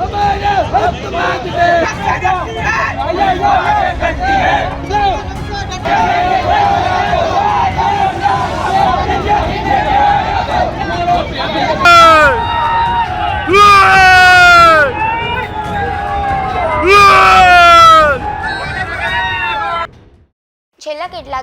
हमारे हक मांगते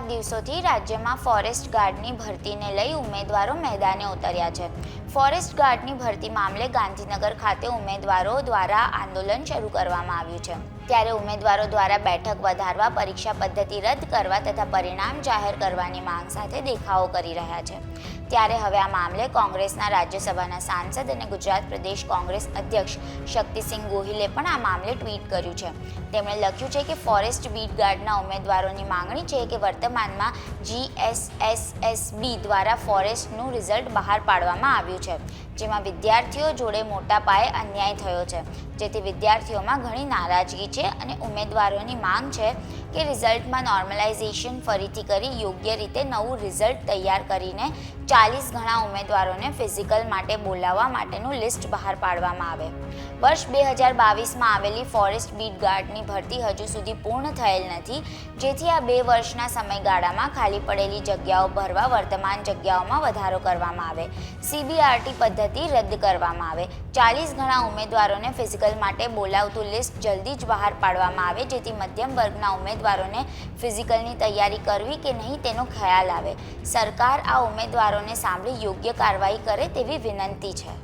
દિવસોથી રાજ્યમાં ફોરેસ્ટ ગાર્ડની ભરતીને લઈ ઉમેદવારો મેદાને ઉતર્યા છે. ફોરેસ્ટ ગાર્ડની ભરતી મામલે ગાંધીનગર ખાતે ઉમેદવારો દ્વારા આંદોલન શરૂ કરવામાં આવ્યું છે. ત્યારે ઉમેદવારો દ્વારા બેઠક વધારવા, પરીક્ષા પદ્ધતિ રદ કરવા તથા પરિણામ જાહેર કરવાની માંગ સાથે દેખાવો કરી રહ્યા છે. ત્યારે હવે આ મામલે કોંગ્રેસના રાજ્યસભાના સાંસદ અને ગુજરાત પ્રદેશ કોંગ્રેસ અધ્યક્ષ શક્તિસિંહ ગોહિલે પણ આ મામલે ટ્વીટ કર્યું છે. તેમણે લખ્યું છે કે ફોરેસ્ટ વીટ ગાર્ડના ઉમેદવારોની માંગણી છે કે વર્તમાનમાં જીએસએસએસબી દ્વારા ફોરેસ્ટનું રિઝલ્ટ બહાર પાડવામાં આવ્યું છે. જેમાં વિદ્યાર્થીઓ જોડે મોટા પાયે અન્યાય થયો છે. જેથી વિદ્યાર્થીઓમાં ઘણી નારાજગી છે અને ઉમેદવારોની માંગ છે કે રિઝલ્ટમાં નોર્મલાઇઝેશન ફરીથી કરી યોગ્ય રીતે નવું રિઝલ્ટ તૈયાર કરીને ચાલીસ ગણા ઉમેદવારોને ફિઝિકલ માટે બોલાવવા માટેનું લિસ્ટ બહાર પાડવામાં આવે. વર્ષ બે હજાર બાવીસમાં આવેલી ફોરેસ્ટ બીટ ગાર્ડની ભરતી હજુ સુધી પૂર્ણ થયેલ નથી. જેથી આ બે વર્ષના સમયગાળામાં ખાલી પડેલી જગ્યાઓ ભરવા વર્તમાન જગ્યાઓમાં વધારો કરવામાં આવે. સીબીઆરટી પદ્ધતિ રદ કરવામાં આવે. ચાલીસ ગણા ઉમેદવારોને ફિઝિકલ માટે બોલાવતું લિસ્ટ જલ્દી જ બહાર પાડવામાં આવે, જેથી મધ્યમ વર્ગના ઉમેદવારોને ફિઝિકલની તૈયારી કરવી કે નહીં તેનો ખ્યાલ આવે. સરકાર આ ઉમેદવારોને સાંભળી યોગ્ય કાર્યવાહી કરે તેવી વિનંતી છે.